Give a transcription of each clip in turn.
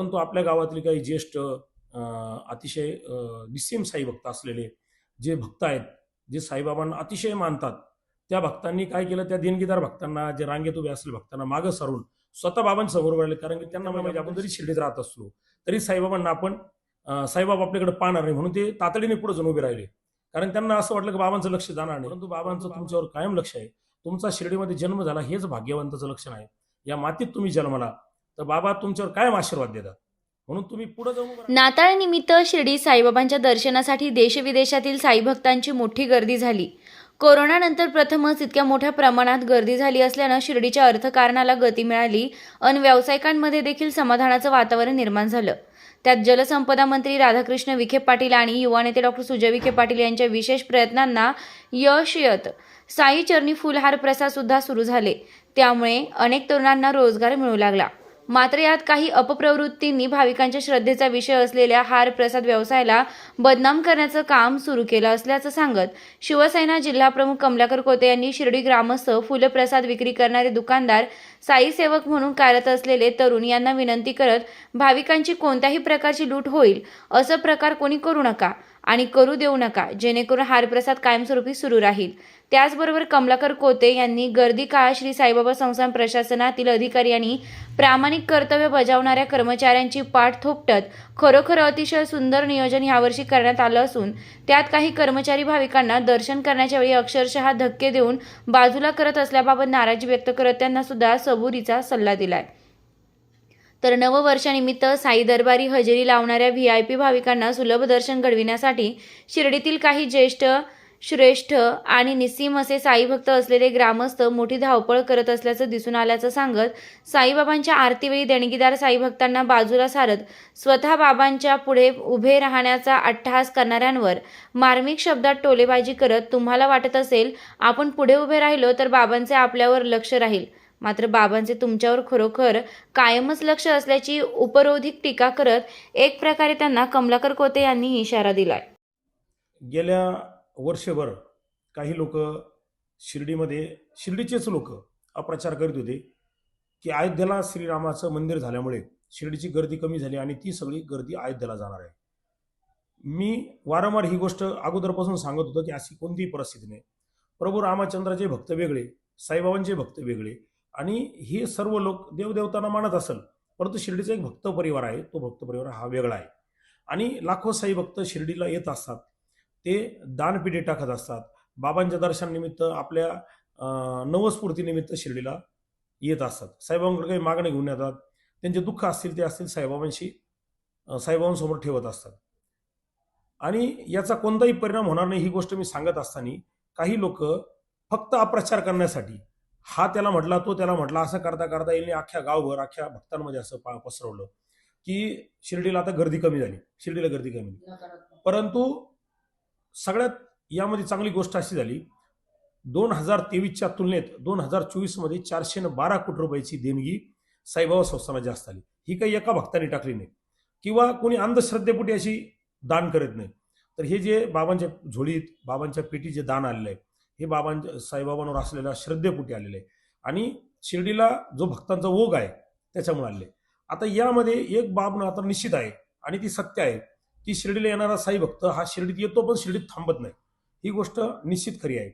परंतु आपल्या गावातले काही ज्येष्ठ अतिशय अं, साई भक्त असलेले जे भक्त आहेत जे साईबाबांना अतिशय मानतात त्या भक्तांनी काय केलं? त्या देणगीदार भक्तांना जे रांगेत उभे असलेले भक्तांना मागं सरून स्वतः बाबांसमोर वळले राहिले कारण की त्यांना म्हणजे आपण जरी शिर्डीत राहत असलो तरी साईबाबांना आपण साईबाबा आपल्याकडे पाहणार नाही म्हणून ते तातडीने पुढे जाऊन उभे राहिले. कारण त्यांना असं वाटलं की बाबांचं लक्ष जाणार नाही. परंतु बाबांचं तुमच्यावर कायम लक्ष आहे. तुमचा शिर्डीमध्ये जन्म झाला हेच भाग्यवंताचं लक्षण आहे. या मातीत तुम्ही जन्मला तर बाबा तुमच्यावर कायम आशीर्वाद देतात. म्हणून तुम्ही पुढे जाऊन नाताळनिमित्त शिर्डी साईबाबांच्या दर्शनासाठी देशविदेशातील साई भक्तांची मोठी गर्दी झाली. कोरोनानंतर प्रथमच इतक्या मोठ्या प्रमाणात गर्दी झाली असल्यानं शिर्डीच्या अर्थकारणाला गती मिळाली अन व्यावसायिकांमध्ये देखील समाधानाचं वातावरण निर्माण झालं. त्यात जलसंपदा मंत्री राधाकृष्ण विखे पाटील आणि युवा नेते डॉक्टर सुजय विखे पाटील यांच्या विशेष प्रयत्नांना यश येत. साई चरणी फुलहार प्रसाद सुद्धा सुरू झाले. त्यामुळे अनेक तरुणांना रोजगार मिळू लागला. मात्र यात काही अपप्रवृत्तींनी भाविकांच्या श्रद्धेचा विषय असलेल्या हार प्रसाद व्यवसायाला बदनाम करण्याचं काम सुरू केलं असल्याचं सांगत शिवसेना जिल्हाप्रमुख कमलाकर कोते यांनी शिर्डी ग्रामस्थ फुलप्रसाद विक्री करणारे दुकानदार साई सेवक म्हणून कार्यरत असलेले तरुण यांना विनंती करत भाविकांची कोणत्याही प्रकारची लूट होईल असं प्रकार कोणी करू नका. आणि करू देऊ नका. जेणेकरून हारप्रसाद कायमस्वरूपी सुरू राहील. त्याचबरोबर कमलाकर कोते यांनी गर्दी काळात श्री साईबाबा संस्थान प्रशासनातील अधिकारी आणि प्रामाणिक कर्तव्य बजावणाऱ्या कर्मचाऱ्यांची पाठ थोपटत खरोखर अतिशय सुंदर नियोजन यावर्षी करण्यात आलं असून त्यात काही कर्मचारी भाविकांना दर्शन करण्याच्या वेळी अक्षरशः धक्के देऊन बाजूला करत असल्याबाबत नाराजी व्यक्त करत त्यांना सुद्धा सबुरीचा सल्ला दिलाय. तर नववर्षानिमित्त साई दरबारी हजेरी लावणाऱ्या व्ही आय पी भाविकांना सुलभ दर्शन घडविण्यासाठी शिर्डीतील काही ज्येष्ठ श्रेष्ठ आणि निस्सीम असे साई भक्त असलेले ग्रामस्थ मोठी धावपळ करत असल्याचं दिसून आल्याचं सांगत साईबाबांच्या आरतीवेळी देणगीदार साई भक्तांना बाजूला सारत स्वतः बाबांच्या पुढे उभे राहण्याचा अट्टहास करणाऱ्यांवर मार्मिक शब्दात टोलेबाजी करत तुम्हाला वाटत असेल आपण पुढे उभे राहिलो तर बाबांचे आपल्यावर लक्ष राहील. मात्र बाबांचे तुमच्यावर खरोखर कायमच लक्ष असल्याची उपरोधिक टीका करत एक प्रकारे त्यांना कमलाकर कोते यांनी इशारा दिलाय. गेल्या वर्षभर काही लोक शिर्डीमध्ये शिर्डीचेच लोक अप्रचार करीत होते की अयोध्येला श्रीरामाचं मंदिर झाल्यामुळे शिर्डीची गर्दी कमी झाली आणि ती सगळी गर्दी अयोध्येला जाणार आहे. मी वारंवार ही गोष्ट अगोदरपासून सांगत होतो की अशी कोणतीही परिस्थिती नाही. प्रभू रामचंद्राचे भक्त वेगळे साईबाबांचे भक्त वेगळे आणि हे सर्व लोक देवदेवतांना मानत असेल परंतु शिर्डीचा एक भक्त परिवार आहे तो भक्त परिवार हा वेगळा आहे. आणि लाखो साई भक्त शिर्डीला येत असतात. ते दानपिढी टाकत असतात. बाबांच्या दर्शनानिमित्त आपल्या नवस्फूर्तीनिमित्त शिर्डीला येत असतात. साईबाबांकडे काही मागणी घेऊन येतात. त्यांचे दुःख असतील ते असतील साईबाबांशी साईबाबांसमोर ठेवत असतात. आणि याचा कोणताही परिणाम होणार नाही ही गोष्ट मी सांगत असताना काही लोक फक्त अप्रचार करण्यासाठी हा त्याला म्हटला तो त्याला म्हटला असं करता करता येईल अख्ख्या गावभर अख्ख्या भक्तांमध्ये असं पसरवलं की शिर्डीला आता गर्दी कमी झाली. शिर्डीला गर्दी कमी झाली. परंतु सगळ्यात यामध्ये चांगली गोष्ट अशी झाली दोन हजार तेवीसच्या तुलनेत दोन हजार चोवीसमध्ये चारशे न बारा कोटी रुपयाची देणगी साईबाबा संस्थांना जास्त आली. ही काही एका भक्ताने टाकली नाही. किंवा कोणी अंधश्रद्धेपोटी अशी दान करत नाही. तर हे जे बाबांच्या झोळीत बाबांच्या पेटी जे दान आलेलं आहे हे बाबांच्या साईबाबांवर असलेल्या श्रद्धेपुटी आलेले आहे. आणि शिर्डीला जो भक्तांचा ओघ आहे त्याच्यामुळे आले आता यामध्ये एक बाब आता निश्चित आहे आणि ती सत्य आहे की शिर्डीला येणारा साई भक्त हा शिर्डीत येतो पण शिर्डीत थांबत नाही. ही गोष्ट निश्चित खरी आहे.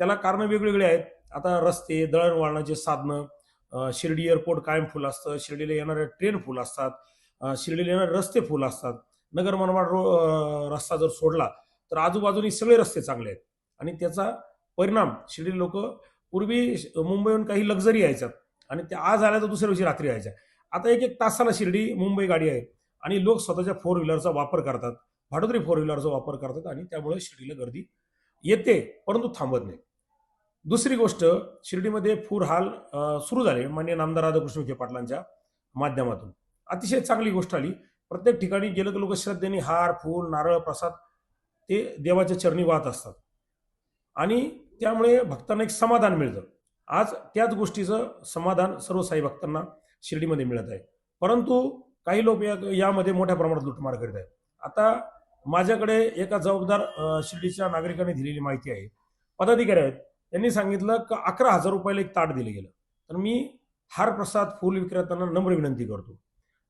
त्याला कारणं वेगवेगळी आहेत. आता रस्ते दळणवळणाचे साधनं शिर्डी एअरपोर्ट कायम फुल असतं शिर्डीला येणारे ट्रेन फुल असतात शिर्डीला येणारे रस्ते फुल असतात. नगर मनमाड रो रस्ता जर सोडला तर आजूबाजूनी सगळे रस्ते चांगले आहेत. आणि त्याचा परिणाम. शिर्डी लोक पूर्वी मुंबईहून काही लक्झरी यायच्यात आणि त्या आज आल्या तर दुसऱ्या दिवशी रात्री यायच्या. आता एक एक तासाला शिर्डी मुंबई गाडी आहे आणि लोक स्वतःच्या फोर व्हीलरचा वापर करतात. भाडोत्री फोर व्हीलरचा वापर करतात आणि त्यामुळे शिर्डीला गर्दी येते परंतु थांबत नाही. दुसरी गोष्ट शिर्डीमध्ये फूर हाल सुरू झाले मान्य नामदार राधाकृष्ण विखे पाटलांच्या माध्यमातून. अतिशय चांगली गोष्ट आली. प्रत्येक ठिकाणी गेलं की लोक श्रद्धेने हार फूल नारळ प्रसाद ते देवाच्या चरणी वाहत असतात. आणि त्यामुळे भक्तांना एक समाधान मिळतं. आज त्याच गोष्टीचं समाधान सर्व साई भक्तांना शिर्डीमध्ये मिळत आहे. परंतु काही लोक या यामध्ये मोठ्या प्रमाणात लुटमार करीत आहेत. आता माझ्याकडे एका जबाबदार शिर्डीच्या नागरिकांनी दिलेली माहिती आहे. पदाधिकारी आहेत. त्यांनी सांगितलं की अकरा हजार रुपयाला एक ताट दिलं गेलं. तर मी हार प्रसाद फुल विक्रेत्यांना नम्र विनंती करतो.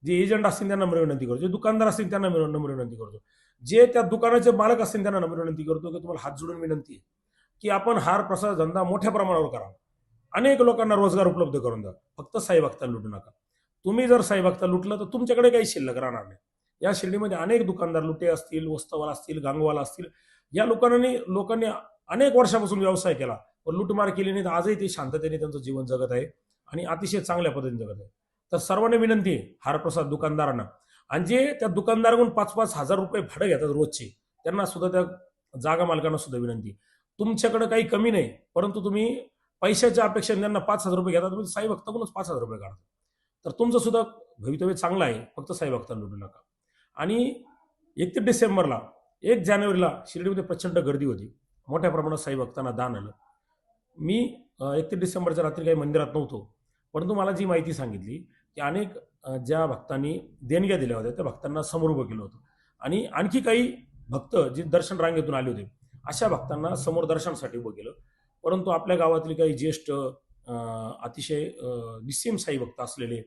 जे एजंट असतील त्यांना नम्र विनंती करतो. जे दुकानदार असतील त्यांना नम्र नम्र विनंती करतो. जे त्या दुकानाचे मालक असतील त्यांना नम्र विनंती करतो की तुम्हाला हात जोडून विनंती आहे. की आपण हार प्रसाद धंदा मोठ्या प्रमाणावर करा अनेक लोकांना रोजगार उपलब्ध करून द्या. फक्त साई भक्ता लुटू नका. तुम्ही जर साई भक्ता लुटलं तर तुमच्याकडे काही शिल्लक राहणार नाही. या शिर्डीमध्ये अनेक दुकानदार लुटे असतील वस्तवाला असतील गांगवाला असतील. या लोकांनी लोकांनी अनेक वर्षापासून व्यवसाय केला. पण लुटमार केली नाही तर आजही ते शांततेने त्यांचं जीवन जगत आहे आणि अतिशय चांगल्या पद्धतीने जगत आहे. तर सर्वांनी विनंती आहे हारप्रसाद दुकानदारांना. आणि जे त्या दुकानदाराकडून पाच पाच हजार रुपये भाडं घेतात रोजचे त्यांना सुद्धा त्या जागा मालकांना सुद्धा विनंती तुमच्याकडे काही कमी नाही परंतु तुम्ही पैशाच्या अपेक्षेने त्यांना पाच हजार रुपये घेता तुम्ही म्हणजे साई भक्ताकडूनच पाच हजार रुपये काढता तर तुमचं सुद्धा भवितव्य चांगलं आहे फक्त साई भक्तांना लुटू नका. आणि एकतीस डिसेंबरला एक जानेवारीला शिर्डीमध्ये प्रचंड गर्दी होती. मोठ्या प्रमाणात साई भक्तांना दान आलं. मी एकतीस डिसेंबरच्या रात्री काही मंदिरात नव्हतो परंतु मला जी माहिती सांगितली की अनेक ज्या भक्तांनी देणग्या दिल्या होत्या त्या भक्तांना समोर उभं केलं होतं. आणि आणखी काही भक्त जे दर्शन रांगेतून आले होते अशा भक्तांना समोर दर्शनासाठी उभं केलं परंतु आपल्या गावातले काही ज्येष्ठ अतिशय निसीम निस्सीम साई भक्त असलेले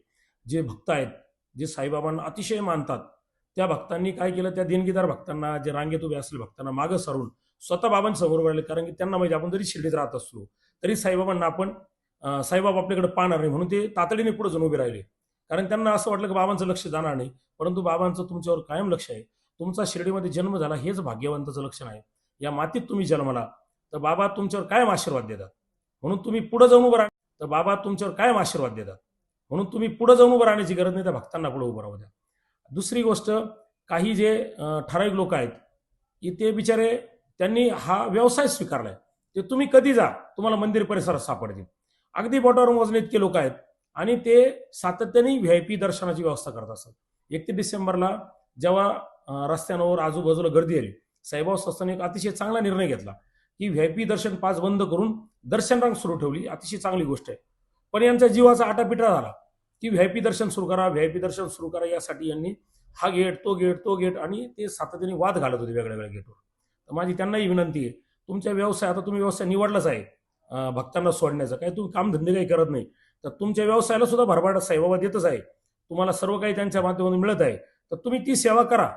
जे भक्त आहेत जे साईबाबांना अतिशय मानतात त्या भक्तांनी काय केलं? त्या देणगीदार भक्तांना जे रांगेत उभे असलेले भक्तांना मागं सारून स्वतः बाबांसमोर राहिले कारण की त्यांना माहिती आपण जरी शिर्डीत राहत असलो तरी साईबाबांना आपण साईबाबा आपल्याकडे पाहणार नाही. म्हणून ते तातडीने पुढे जाऊन उभे राहिले. कारण त्यांना असं वाटलं की बाबांचं लक्ष जाणार नाही. परंतु बाबांचं तुमच्यावर कायम लक्ष आहे. तुमचा शिर्डीमध्ये जन्म झाला हेच भाग्यवंताचं लक्षण आहे. या मातीत तुम्ही जन्मला तर बाबा तुमच्यावर कायम आशीर्वाद देतात. म्हणून तुम्ही पुढे जाऊन उभं राहा तर बाबा तुमच्यावर कायम आशीर्वाद देतात. म्हणून तुम्ही पुढे जाऊन उभं राहण्याची गरज नाही त्या भक्तांना पुढे उभं राहू द्या. दुसरी गोष्ट काही जे ठराविक लोक आहेत की ते बिचारे त्यांनी हा व्यवसाय स्वीकारलाय. ते तुम्ही कधी जा तुम्हाला मंदिर परिसरात सापडतील. अगदी बोटावर मोजणे इतके लोक आहेत आणि ते सातत्याने व्ही आय पी दर्शनाची व्यवस्था करत असतात. एकतीस डिसेंबरला जेव्हा रस्त्यांवर आजूबाजूला गर्दी आली साईबाब संस्थाने एक अतिशय चांगला निर्णय घेतला. की व्ही आय पी दर्शन पाच बंद करून दर्शन रांग सुरू ठेवली. अतिशय चांगली गोष्ट आहे. पण यांच्या जीवाचा आटापिटा झाला. की व्ही आय पी दर्शन सुरू करा व्ही आय पी दर्शन सुरू करा यासाठी यांनी हा गेट तो गेट तो गेट आणि ते सातत्याने वाद घालत होते वेगळ्या वेगळ्या गेटवर. तर माझी त्यांनाही विनंती आहे तुमच्या व्यवसाय आता तुम्ही व्यवसाय निवडलाच आहे भक्तांना सोडण्याचा. काही तुम्ही कामधंदे काही करत नाही. तर तुमच्या व्यवसायाला सुद्धा भरभाट साईबाबा देतच आहे. तुम्हाला सर्व काही त्यांच्या माध्यमातून मिळत आहे. तर तुम्ही ती सेवा करा.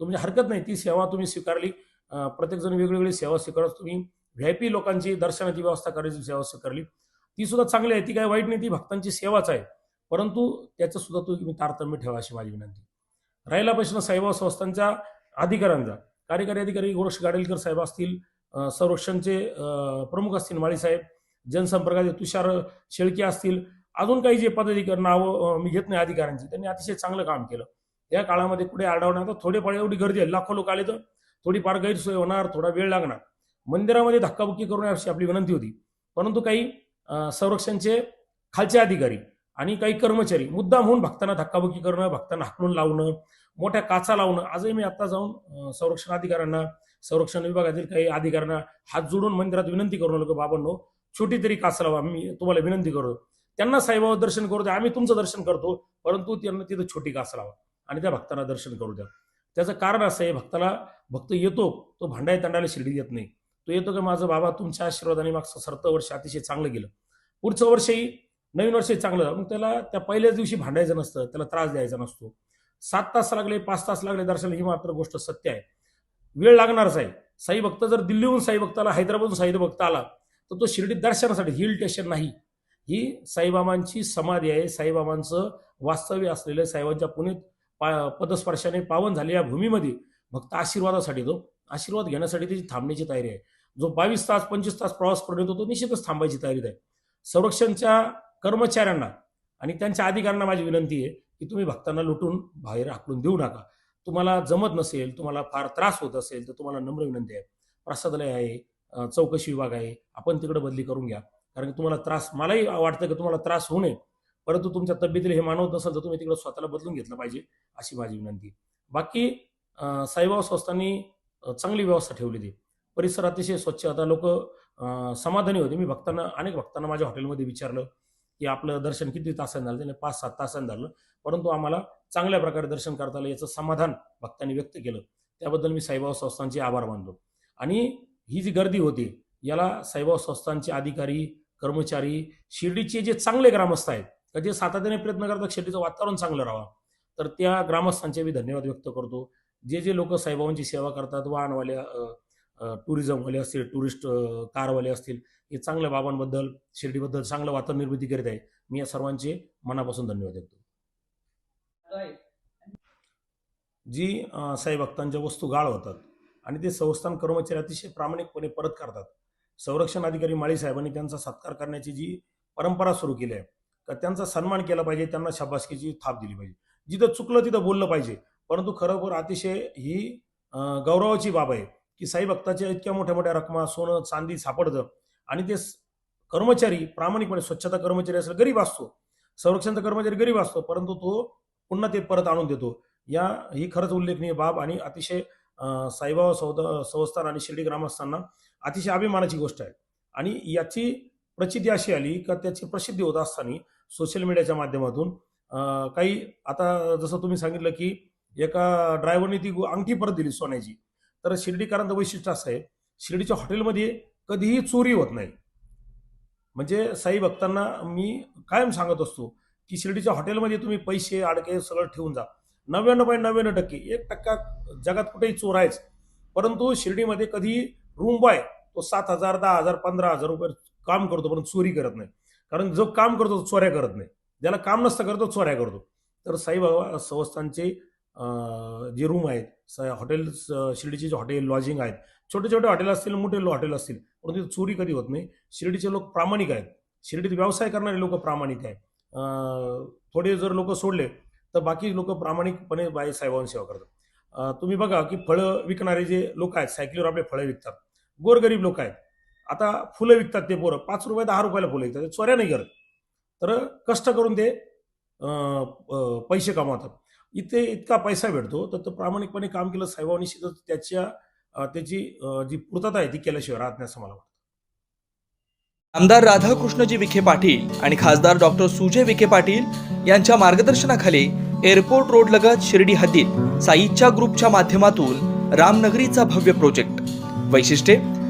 तुमची हरकत नाही ती सेवा तुम्ही स्वीकारली. प्रत्येकजण वेगवेगळी सेवा स्वीकारत तुम्ही व्ही आय पी लोकांची दर्शनाची व्यवस्था करायची सेवा स्वीकारली. ती सुद्धा चांगली आहे ती काय वाईट नाही ती भक्तांची सेवाच आहे. परंतु त्याचं सुद्धा तुम्ही तारतम्य ठेवा अशी माझी विनंती. राहिला प्रश्न साहेबा संस्थांच्या अधिकाऱ्यांचा. कार्यकारी अधिकारी गोरक्ष गाडेलकर साहेब असतील संरक्षणचे प्रमुख असतील माळीसाहेब जनसंपर्काचे तुषार शेळके असतील. अजून काही जे पदाधिकारी नावं मी घेत नाही अधिकाऱ्यांची. त्यांनी अतिशय चांगलं काम केलं. या काळामध्ये पुढे आढळणार तर थोडेफार एवढी गर्दी आहे. लाखो लोक आले तर थोडीफार गैरसोय होणार थोडा वेळ लागणार. मंदिरामध्ये धक्काबुक्की करून अशी आपली विनंती होती. परंतु काही संरक्षणचे खालचे अधिकारी आणि काही कर्मचारी मुद्दाम होऊन भक्तांना धक्काबुक्की करणं भक्तांना हाकलून लावणं मोठ्या काचा लावणं आजही मी आता जाऊन संरक्षण अधिकाऱ्यांना संरक्षण विभागातील काही अधिकाऱ्यांना हात जोडून मंदिरात विनंती करून लोक बाबांनो छोटी तरी काच लावा. मी तुम्हाला विनंती करतो. त्यांना साईबाबा दर्शन करू आम्ही तुमचं दर्शन करतो. परंतु त्यांना तिथं छोटी काच लावा. आणि त्या भक्तांना दर्शन करू द्या. त्याचं कारण असं आहे भक्ताला भक्त येतो तो भांडाय तांडायला शिर्डी येत नाही. तो येतो की माझं बाबा तुमच्या आशीर्वादाने मागचं सरतं वर्ष अतिशय चांगलं गेलं. पुढचं वर्षही नवीन वर्षही चांगलं मग त्याला त्या पहिल्याच दिवशी भांडायचं नसतं त्याला त्रास द्यायचा नसतो. सात तास लागले पाच तास लागले दर्शन ही मात्र गोष्ट सत्य आहे. वेळ लागणारच आहे. साई भक्त जर दिल्लीहून साई भक्ताला हैदराबादहून साई भक्त आला तर तो शिर्डी दर्शनासाठी हिल स्टेशन नाही. ही साईबाबांची समाधी आहे. साईबाबांचं वास्तव्य असलेलं साईबाबांच्या पुण्यात पा पदस्पर्शाने पावन झालेल्या भूमीमध्ये. भक्त आशीर्वादासाठी तो आशीर्वाद घेण्यासाठी त्याची थांबण्याची तयारी आहे. जो बावीस तास पंचवीस तास प्रवास करून येतो तो निश्चितच थांबायची तयारीत आहे. संरक्षणच्या कर्मचाऱ्यांना आणि त्यांच्या अधिकाऱ्यांना माझी विनंती आहे की तुम्ही भक्तांना लुटून बाहेर हाकलून देऊ नका. तुम्हाला जमत नसेल तुम्हाला फार त्रास होत असेल तर तुम्हाला नम्र विनंती आहे. प्रसादालय आहे चौकशी विभाग आहे. आपण तिकडे बदली करून घ्या. कारण की तुम्हाला त्रास मलाही वाटतं की तुम्हाला त्रास होऊ नये. परंतु तुमच्या तब्येतीला हे मानवत नसेल तर तुम्ही तिकडे स्वतःला बदलून घेतलं पाहिजे अशी माझी विनंती. बाकी साईबाबा संस्थांनी चांगली व्यवस्था ठेवली ती परिसर अतिशय स्वच्छ. आता लोक समाधानी होते. मी भक्तांना अनेक भक्तांना माझ्या हॉटेलमध्ये विचारलं की आपलं दर्शन किती तासांनी झालं? त्याने पाच सात तासांनी झालं. परंतु आम्हाला चांगल्या प्रकारे दर्शन करता आलं याचं समाधान भक्तांनी व्यक्त केलं. त्याबद्दल मी साईबाबा संस्थांचे आभार मानतो. आणि ही जी गर्दी होती याला साईबाबा संस्थांचे अधिकारी कर्मचारी शिर्डीचे जे चांगले ग्रामस्थ आहेत जे सातत्याने प्रयत्न करतात शिर्डीचं वातावरण चांगलं राहावं. तर त्या ग्रामस्थांचे मी धन्यवाद व्यक्त करतो. जे जे लोक साईबाबांची सेवा करतात वाहनवाले टुरिझमवाले असतील टुरिस्ट कारवाले असतील हे चांगल्या बाबांबद्दल शिर्डीबद्दल चांगलं वातावरण निर्मिती करीत आहे. मी या सर्वांचे मनापासून धन्यवाद देतो जी साईभक्तांच्या साई वस्तू गाळ होतात आणि ते संस्थान कर्मचारी अतिशय प्रामाणिकपणे परत करतात. संरक्षण अधिकारी माळी साहेबांनी त्यांचा सत्कार करण्याची जी परंपरा सुरू केली आहे त्यांचा सन्मान केला पाहिजे त्यांना शाबासकीची थाप दिली पाहिजे. जिथं चुकलं तिथं बोललं पाहिजे. परंतु खरोखर अतिशय ही गौरवाची बाब आहे की साई भक्ताच्या इतक्या मोठ्या मोठ्या रकमा सोनं चांदी सापडतं आणि ते कर्मचारी प्रामाणिकपणे स्वच्छता कर्मचारी असेल गरीब असतो. संरक्षणचा कर्मचारी गरीब असतो परंतु तो पुन्हा ते परत आणून देतो. या ही खरंच उल्लेखनीय बाब आणि अतिशय साईबाबा संस्थान आणि शिर्डी ग्रामस्थांना अतिशय अभिमानाची गोष्ट आहे. आणि याची प्रचिती अशी आली का त्याची प्रसिद्धी होत असताना सोशल मीडियाच्या माध्यमातून काही आता जसं तुम्ही सांगितलं की एका ड्रायव्हरने ती अंगठी परत दिली सोन्याची. तर शिर्डीकरांचं वैशिष्ट्य असं आहे शिर्डीच्या हॉटेलमध्ये कधीही चोरी होत नाही. म्हणजे साई भक्तांना मी कायम सांगत असतो की शिर्डीच्या हॉटेलमध्ये तुम्ही पैसे अडके सगळं ठेवून जा. नव्याण्णव पॉईंट नव्याण्णव टक्के एक टक्का जगात कुठेही चोर आहेच. परंतु शिर्डीमध्ये कधी रूम बॉय तो सात हजार दहा हजार पंधरा हजार रुपये काम करतो पण चोरी करत नाही. कारण जो काम करतो तो चोऱ्या करत नाही. ज्याला काम नसतं करतो चोऱ्या करतो. तर साईबाबा संस्थांचे जे रूम आहेत स- हॉटेल शिर्डीचे जे हॉटेल लॉजिंग आहेत छोटे छोटे हॉटेल असतील मोठे हॉटेल असतील परंतु तिथे चोरी कधी होत नाही. शिर्डीचे लोक प्रामाणिक आहेत. शिर्डीत व्यवसाय करणारे लोक प्रामाणिक आहेत. थोडे जर लोक सोडले तर बाकी लोक प्रामाणिकपणे बाई साहेबांची सेवा करतात. तुम्ही बघा की फळं विकणारे जे लोक आहेत सायकलीवर आपले फळं विकतात. गोरगरीब लोक आहेत. आता फुलं विकतात ते पोरं. पाच रुपये दहा रुपयाला फुलं विकतात. ते चोऱ्या नाही करत. तर कष्ट करून ते अं, पैसे कमावतात. इथे इतका पैसा भेटतो तर तो प्रामाणिकपणे काम केलं साहेबांनी शिकत त्याच्या त्याची जी पूर्तता आहे ती केल्याशिवाय राहत नाही असं मला वाटतं. आमदार राधाकृष्णजी विखे पाटील आणि खासदार डॉक्टर सुजय विखे पाटील यांच्या मार्गदर्शनाखाली एअरपोर्ट रोड लगत शिर्डी हद्दीत साईच्या ग्रुपच्या माध्यमातून रामनगरीचा भव्य प्रोजेक्ट. वैशिष्ट्ये